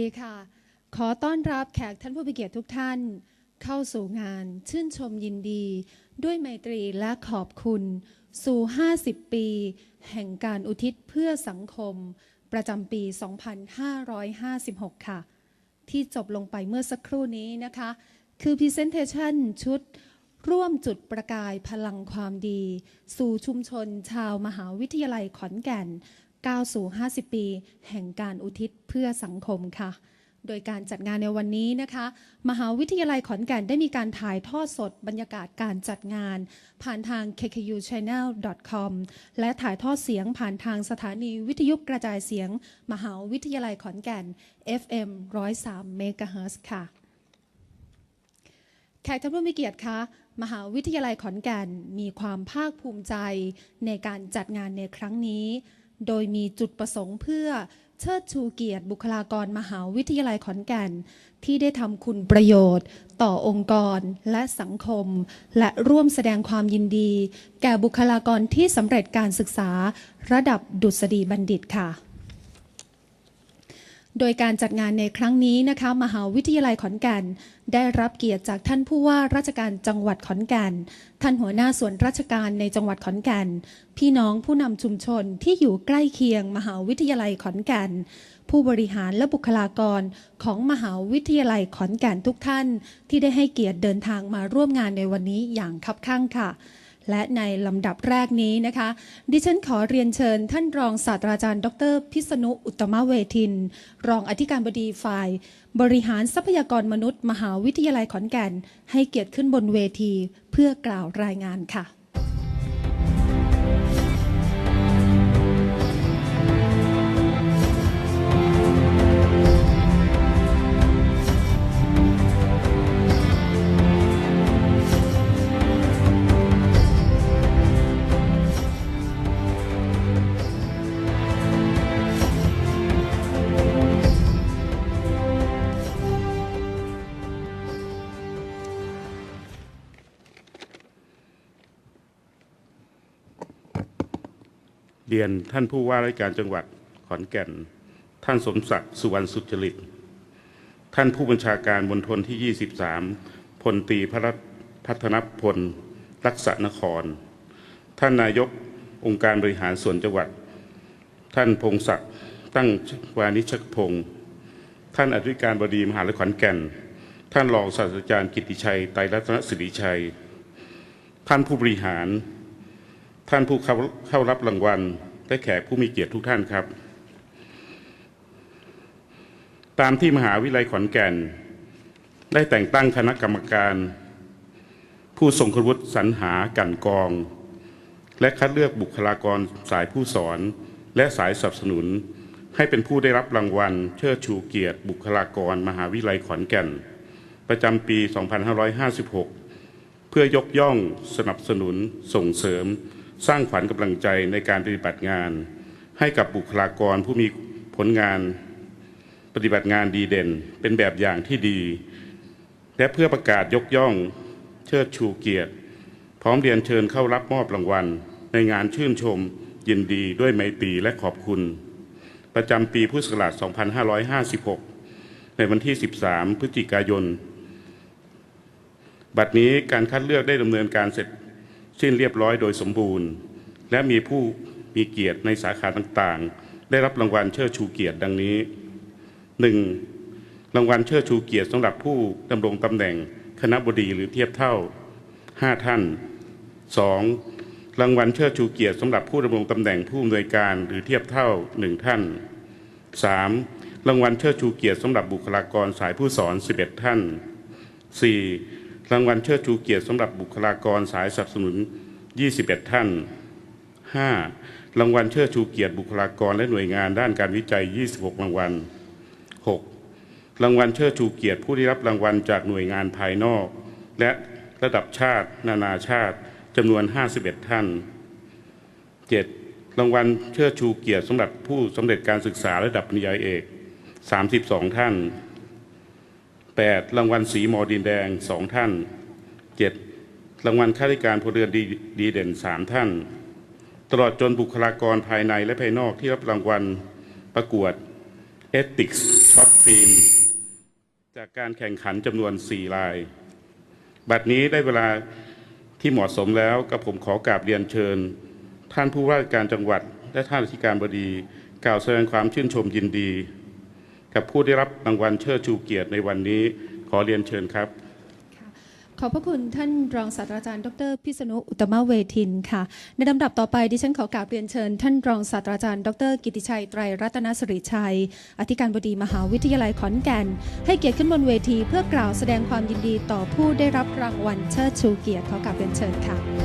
ดีค่ะ ขอต้อนรับแขกท่านผู้มีเกียรติทุกท่าน เข้าสู่งาน ชื่นชมยินดี ด้วยไมตรีและขอบคุณ สู่ 50 ปี แห่งการอุทิศเพื่อสังคม ประจำปี 2556 ค่ะ ที่จบลงไปเมื่อสักครู่นี้นะคะ คือ Presentation ชุดร่วมจุดประกายพลังความดี สู่ชุมชนชาวมหาวิทยาลัยขอนแก่น ก้าวสู่ 50 ปี แห่งการอุทิศเพื่อสังคมค่ะ โดยการจัดงานในวันนี้นะคะ มหาวิทยาลัยขอนแก่นได้มีการถ่ายทอดสดบรรยากาศการจัดงาน ผ่านทาง kkuchannel.com และถ่ายทอดเสียงผ่านทางสถานีวิทยุกระจายเสียง มหาวิทยาลัยขอนแก่น FM 103 MHz ค่ะแขกท่านผู้มีเกียรติคะมหาวิทยาลัยขอนแก่นมีความภาคภูมิใจในการจัดงานในครั้งนี้ โดยมีจุดประสงค์เพื่อเชิดชูเกียรติบุคลากรมหาวิทยาลัยขอนแก่น ที่ได้ทำคุณประโยชน์ ต่อองค์กรและสังคม และร่วมแสดงความยินดี แก่บุคลากรที่สำเร็จการศึกษา ระดับดุษฎีบัณฑิตค่ะ โดยการจัดงานในครั้งนี้นะคะ มหาวิทยาลัยขอนแก่นได้รับเกียรติจากท่านผู้ว่าราชการจังหวัดขอนแก่น ท่านหัวหน้าส่วนราชการในจังหวัดขอนแก่น พี่น้องผู้นำชุมชนที่อยู่ใกล้เคียง มหาวิทยาลัยขอนแก่น ผู้บริหารและบุคลากรของมหาวิทยาลัยขอนแก่นทุกท่าน ที่ได้ให้เกียรติเดินทางมาร่วมงานในวันนี้อย่างคับข้างค่ะ และในลำดับแรกนี้นะคะ ดิฉันขอเรียนเชิญท่านรองศาสตราจารย์ ดร พิษณุอุตมะเวทิน รองอธิการบดีฝ่าย บริหารทรัพยากรมนุษย์ มหาวิทยาลัยขอนแก่น ให้เกียรติขึ้นบนเวที เพื่อกล่าวรายงานค่ะ ยนท่านผู้ว่าราชการจังหวัดขอนแก่น ท่านสมศักดิ์สุวรรณสุจริต ท่านผู้บัญชาการมณฑลที่ 23พลตีพระรัตน์พัฒนพล รักษานคร ท่านนายกองค์การบริหารส่วนจังหวัด ท่านพงศักดิ์ตั้งวานิชกพงศ์ท่านอธิการบดีมหาลัยขอนแก่น ท่านรองศาสตราจารย์กิติชัย ไตรรัตนสิริชัย ท่านผู้บริหาร ท่านผู้เข้ารับรางวัล และแขกผู้มีเกียรติทุกท่านครับ ตามที่มหาวิทยาลัยขอนแก่น ได้แต่งตั้งคณะกรรมการ ผู้ทรงคุณวุฒิสรรหากันกอง และคัดเลือกบุคลากรสายผู้สอนและสายสนับสนุน ให้เป็นผู้ได้รับรางวัล เชิดชูเกียรติ บุคลากร มหาวิทยาลัยขอนแก่น ประจำปี 2556 เพื่อยกย่องสนับสนุนส่งเสริม สร้างขวัญกำลังใจในการปฏิบัติงาน ให้กับบุคลากรผู้มีผลงานปฏิบัติงานดีเด่น เป็นแบบอย่างที่ดี และเพื่อประกาศยกย่อง เชิดชูเกียรติ พร้อมเรียนเชิญเข้ารับมอบรางวัล ในงานชื่นชม ยินดีด้วยไมตรีและขอบคุณ ประจำปีพุทธศักราช 2556 ในวันที่ 13 พฤศจิกายน บัดนี้การคัดเลือกได้ดำเนินการเสร็จ สิ้นเรียบร้อยโดยสมบูรณ์ และมีผู้มีเกียรติในสาขาต่างๆ ได้รับรางวัลเชิดชูเกียรติดังนี้ 1. รางวัลเชิดชูเกียรติสำหรับผู้ดำรงตำแหน่งคณะบดีหรือเทียบเท่า 5 ท่าน 2. รางวัลเชิดชูเกียรติสำหรับผู้ดำรงตำแหน่งผู้อำนวยการหรือเทียบเท่า 1 ท่าน 3. รางวัลเชิดชูเกียรติสำหรับบุคลากรสายผู้สอน 11 ท่าน 4. รางวัลเชิดชูเกียรติสำหรับบุคลากรสายสนับสนุน 21 ท่าน 5. รางวัลเชิดชูเกียรติบุคลากรและหน่วยงานด้านการวิจัย 26 รางวัล 6. รางวัลเชิดชูเกียรติผู้ได้รับรางวัลจากหน่วยงานภายนอก และระดับชาติ นานาชาติจำนวน 51 ท่าน 7. รางวัลเชิดชูเกียรติสำหรับผู้สำเร็จการศึกษาระดับปริญญาเอก 32 ท่าน 8. รางวัลสีหมอดินแดง 2 ท่าน 7. รางวัลข้าราชการพลเรือนดีดีเด่น 3 ท่าน ตลอดจนบุคลากรภายในและภายนอกที่รับรางวัลประกวด Ethics Short Film จากการแข่งขันจำนวน 4 ราย บัดนี้ได้เวลาที่เหมาะสมแล้วกับผมขอกราบเรียนเชิญ ท่านผู้ว่าการจังหวัด และท่านอธิการบดี กล่าวแสดงความชื่นชมยินดี กับผู้ได้รับรางวัลเชิดชูเกียรติในวันนี้ขอเรียนเชิญครับ ขอบพระคุณท่านรองศาสตราจารย์ ดรพิษณุอุตตมเวทินค่ะ ในลำดับต่อไปดิฉันขอกราบเรียนเชิญ ท่านรองศาสตราจารย์ ดร กิติชัยไตรรัตนสิริชัย อธิการบดีมหาวิทยาลัยขอนแก่น ให้เกียรติขึ้นบนเวที เพื่อกล่าวแสดงความยินดีต่อผู้ได้รับรางวัลเชิดชูเกียรติขอกราบเรียนเชิญค่ะ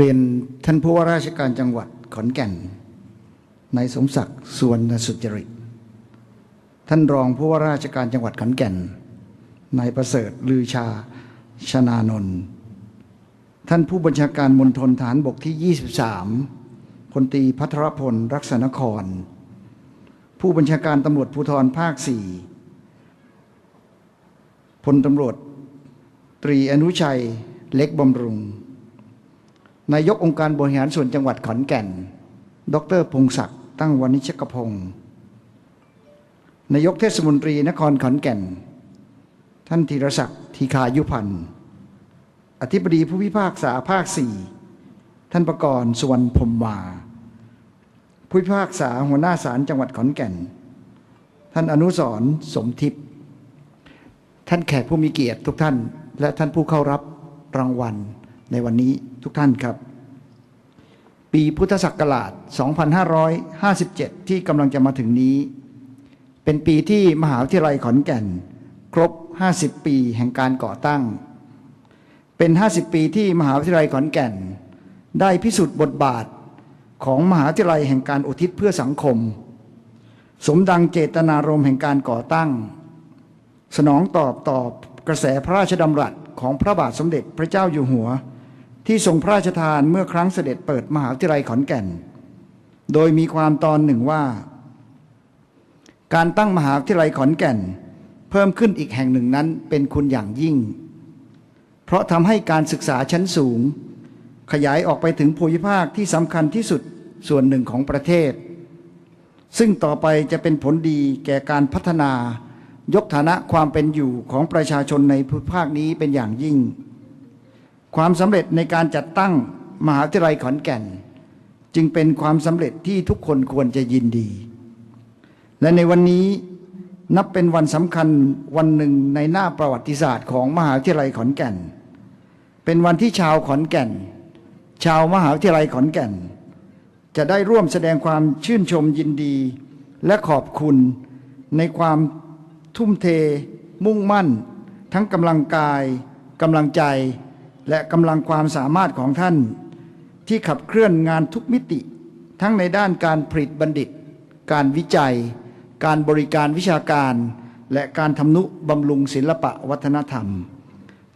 เรียนท่านผู้ว่าราชการจังหวัดขอนแก่นนายสมศักดิ์สวนสุจริต ท่านรองผู้ว่าราชการจังหวัดขอนแก่นนายประเสริฐลือชาชนานนท์ท่านผู้บัญชาการมณฑลฐานบกที่ 23พลตีพัทรพลรักษนคร ผู้บัญชาการตำรวจภูธรภาค 4พลตำรวจตรีอนุชัยเล็กบำรุง นายกองค์การบริหารส่วนจังหวัดขอนแก่น ดรพงศักดิ์ตั้งวณิชกพงศ์นายกเทศมนตรีนครขอนแก่น ท่านธีรศักดิ์ทีคายุพันธ์อธิบดีผู้พิพากษาภาคสี่ท่านประกรณ์สุวรรณพรมมาผู้พิพากษาหัวหน้าศาลจังหวัดขอนแก่น ท่านอนุสรสมทิพย์ท่านแขกผู้มีเกียรติทุกท่าน และท่านผู้เข้ารับรางวัล ในวันนี้ทุกท่านครับ ปีพุทธศักราช 2557 ที่กำลังจะมาถึงนี้ เป็นปีที่มหาวิทยาลัยขอนแก่น ครบ 50 ปีแห่งการก่อตั้ง เป็น 50 ปีที่มหาวิทยาลัยขอนแก่น ได้พิสูจน์บทบาทของมหาวิทยาลัยแห่งการอุทิศเพื่อสังคม สมดังเจตนารมณ์แห่งการก่อตั้ง สนองตอบตอบกระแสพระราชดำรัสของพระบาทสมเด็จพระเจ้าอยู่หัว ที่ทรงพระราชทานเมื่อครั้งเสด็จเปิดมหาวิทยาลัยขอนแก่น โดยมีความตอนหนึ่งว่า การตั้งมหาวิทยาลัยขอนแก่น เพิ่มขึ้นอีกแห่งหนึ่งนั้นเป็นคุณอย่างยิ่ง เพราะทำให้การศึกษาชั้นสูง ขยายออกไปถึงภูมิภาคที่สำคัญที่สุดส่วนหนึ่งของประเทศ ซึ่งต่อไปจะเป็นผลดีแก่การพัฒนายกฐานะความเป็นอยู่ของประชาชนในภูมิภาคนี้เป็นอย่างยิ่ง ความสำเร็จในการจัดตั้งมหาวิทยาลัยขอนแก่น จึงเป็นความสำเร็จที่ทุกคนควรจะยินดี และในวันนี้นับเป็นวันสำคัญวันหนึ่งในหน้าประวัติศาสตร์ของมหาวิทยาลัยขอนแก่น เป็นวันที่ชาวขอนแก่น ชาวมหาวิทยาลัยขอนแก่น จะได้ร่วมแสดงความชื่นชมยินดี และขอบคุณในความทุ่มเท มุ่งมั่น ทั้งกำลังกายกำลังใจ และกำลังความสามารถของท่าน ที่ขับเคลื่อนงานทุกมิติ ทั้งในด้านการผลิตบัณฑิต การวิจัย การบริการวิชาการ และการทำนุบำรุงศิลปะวัฒนธรรม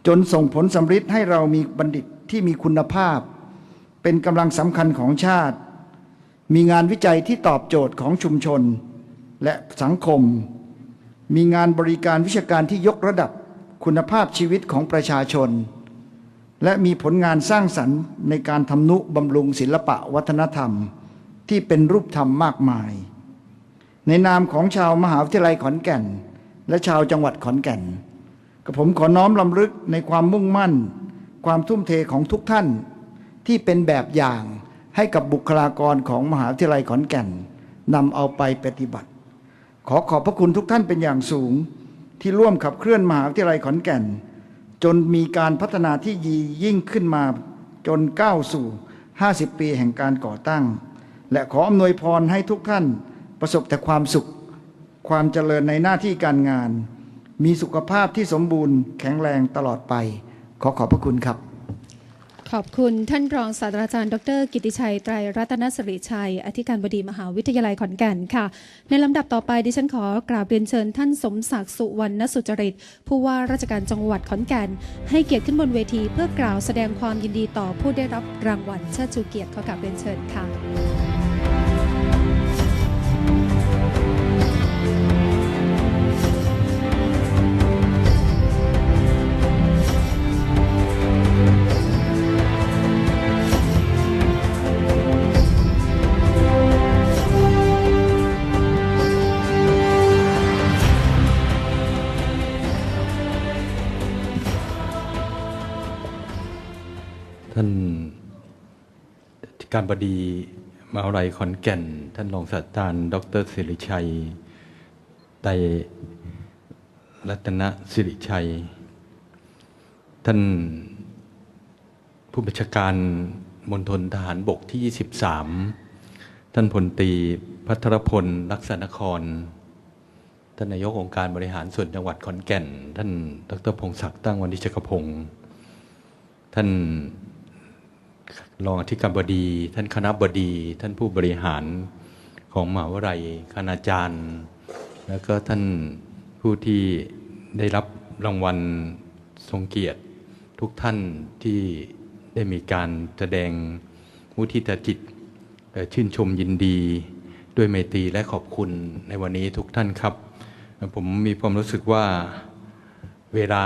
จนส่งผลสำฤทธิ์ให้เรามีบัณฑิตที่มีคุณภาพ เป็นกำลังสำคัญของชาติ มีงานวิจัยที่ตอบโจทย์ของชุมชน และสังคม มีงานบริการวิชาการที่ยกระดับคุณภาพชีวิตของประชาชน และมีผลงานสร้างสรรค์ในการทำนุบำรุงศิลปะวัฒนธรรม ที่เป็นรูปธรรมมากมาย ในนามของชาวมหาวิทยาลัยขอนแก่น และชาวจังหวัดขอนแก่นกับผมขอน้อมลำลึกในความมุ่งมั่น ความทุ่มเทของทุกท่าน ที่เป็นแบบอย่างให้กับบุคลากรของมหาวิทยาลัยขอนแก่นนำเอาไปปฏิบัติ ขอขอบพระคุณทุกท่านเป็นอย่างสูง ที่ร่วมขับเคลื่อนมหาวิทยาลัยขอนแก่น จนมีการพัฒนาที่ยียิ่งขึ้นมาจนก้าวสู่ 50 ปีแห่งการก่อตั้ง และขออำนวยพรให้ทุกท่านประสบแต่ความสุข ความเจริญในหน้าที่การงาน มีสุขภาพที่สมบูรณ์แข็งแรงตลอดไป ขอขอบพระคุณครับ ขอบคุณท่านรองศาสตราจารย์ ดร กิติชัย ไตรรัตนสิริชัย อธิการบดีมหาวิทยาลัยขอนแก่นค่ะ ในลำดับต่อไปดิฉันขอกราบเรียนเชิญท่านสมศักดิ์สุวรรณสุจริต ผู้ว่าราชการจังหวัดขอนแก่น ให้เกียรติขึ้นบนเวทีเพื่อกล่าวแสดงความยินดีต่อผู้ได้รับรางวัลเชิดชูเกียรติขอกราบเรียนเชิญค่ะ การบดีมหาวิทยาลัยขอนแก่น ท่านรองศาสตราจารย์ ดรสิริชัยไตรัตนสิริชัย ท่านผู้บัญชาการมณฑลทหารบกที่ 23 ท่านพลตีพัทรพลลักษณคร ท่านนายกองค์การบริหารส่วนจังหวัดขอนแก่น ท่านดรพงศักดิ์ตั้งวันนิชกพงศ์ท่าน รองอธิการบดี ท่านคณะบดี ท่านผู้บริหารของมหาวิทยาลัยคณาจารย์ แล้วก็ท่านผู้ที่ได้รับรางวัลทรงเกียรติ ทุกท่านที่ได้มีการแสดงมุทิตาจิตชื่นชมยินดี ด้วยไมตรีและขอบคุณในวันนี้ทุกท่านครับ ผมมีความรู้สึกว่าเวลา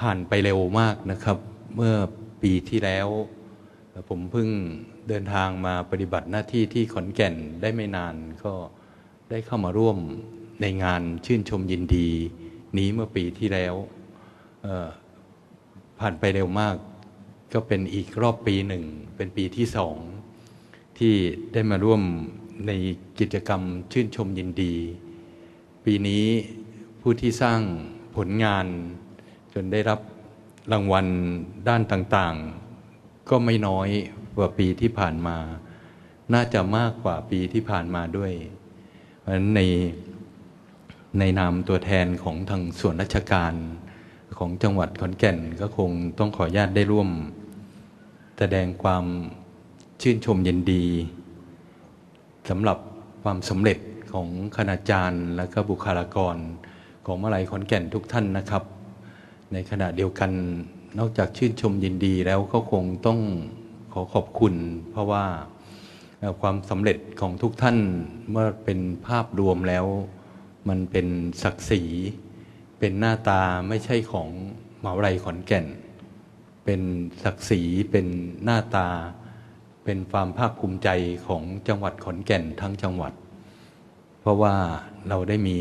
ผ่านไปเร็วมากนะครับ เมื่อปีที่แล้ว ผมเพิ่งเดินทางมาปฏิบัติหน้าที่ที่ขอนแก่นได้ไม่นานก็ได้เข้ามาร่วมในงานชื่นชมยินดี นี้เมื่อปีที่แล้วผ่านไปเร็วมาก ก็เป็นอีกรอบปีหนึ่ง เป็นปีที่สอง ที่ได้มาร่วมในกิจกรรมชื่นชมยินดี ปีนี้ผู้ที่สร้างผลงาน จนได้รับรางวัลด้านต่างๆ ก็ไม่น้อยกว่าปีที่ผ่านมา น่าจะมากกว่าปีที่ผ่านมาด้วย เพราะฉะนั้นในในนามตัวแทนของทางส่วนราชการของจังหวัดขอนแก่นก็คงต้องขออนุญาตได้ร่วม แสดงความชื่นชมยินดีสำหรับความสำเร็จของคณาจารย์และก็บุคลากร ของมาลัยขอนแก่นทุกท่านนะครับ ในขณะเดียวกัน นอกจากชื่นชมยินดีแล้วก็คงต้องขอขอบคุณ เพราะว่าความสำเร็จของทุกท่านเมื่อเป็นภาพรวมแล้ว มันเป็นศักดิ์ศรี เป็นหน้าตาไม่ใช่ของมหาวิทยาลัยขอนแก่น เป็นศักดิ์ศรีเป็นหน้าตา เป็นความภาคภูมิใจของจังหวัดขอนแก่นทั้งจังหวัด เพราะว่าเราได้มี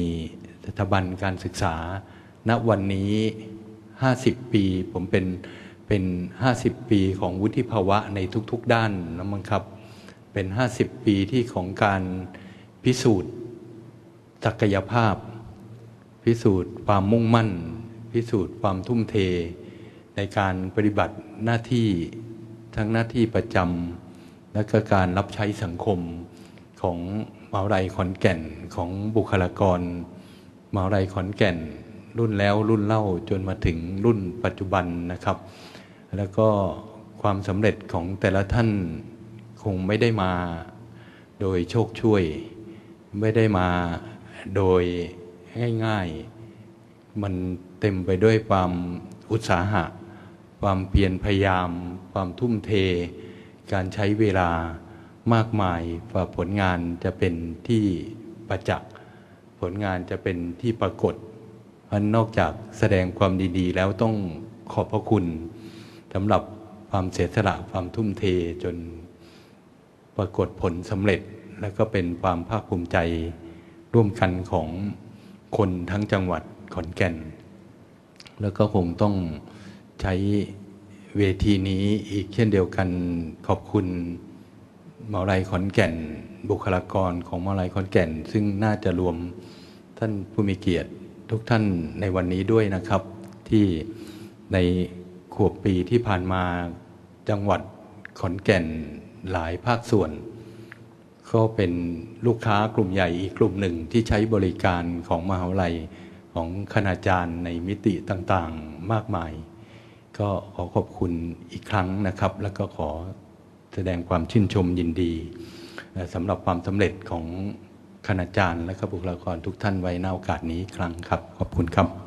สถาบันการศึกษาณวันนี้ 50 ปี ผมเป็นเป็น 50 ปีของวุฒิภาวะในทุกๆด้านนะมั้งครับ เป็น 50 ปีที่ของการพิสูจน์ศักยภาพ พิสูจน์ความมุ่งมั่น พิสูจน์ความทุ่มเท ในการปฏิบัติหน้าที่ทั้งหน้าที่ประจำและก็การรับใช้สังคมของมหาวิทยาลัยขอนแก่นของบุคลากรมหาวิทยาลัยขอนแก่น รุ่นแล้วรุ่นเล่าจนมาถึงรุ่นปัจจุบันนะครับ แล้วก็ความสำเร็จของแต่ละท่านคงไม่ได้มาโดยโชคช่วย ไม่ได้มาโดยง่ายๆ มันเต็มไปด้วยความอุตสาหะ ความเพียรพยายาม ความทุ่มเท การใช้เวลามากมายฝ่าผลงานจะเป็นที่ประจักษ์ ผลงานจะเป็นที่ปรากฏ พราะฉะนั้นนอกจากแสดงความดีๆ แล้วต้องขอบพระคุณสำหรับความเสียสละความทุ่มเทจนปรากฏผลสำเร็จ และก็เป็นความภาคภูมิใจร่วมกันของคนทั้งจังหวัดขอนแก่น แล้วก็คงต้องใช้เวทีนี้อีกเช่นเดียวกันขอบคุณมหาวิทยาลัยขอนแก่น บุคลากรของมหาลัยขอนแก่น ซึ่งน่าจะรวมท่านผู้มีเกียรติ ทุกท่านในวันนี้ด้วยนะครับ ที่ในขวบปีที่ผ่านมาจังหวัดขอนแก่นหลายภาคส่วน ก็เป็นลูกค้ากลุ่มใหญ่อีกกลุ่มหนึ่งที่ใช้บริการของมหาวิทยาลัยของคณาจารย์ในมิติต่างๆมากมาย ก็ขอขอบคุณอีกครั้งนะครับ แล้วก็ขอแสดงความชื่นชมยินดีสำหรับความสำเร็จของ คณาจารย์และก็บุคลากรทุกท่านไว้ในโอกาสนี้อีกครั้งครับ ขอบคุณครับ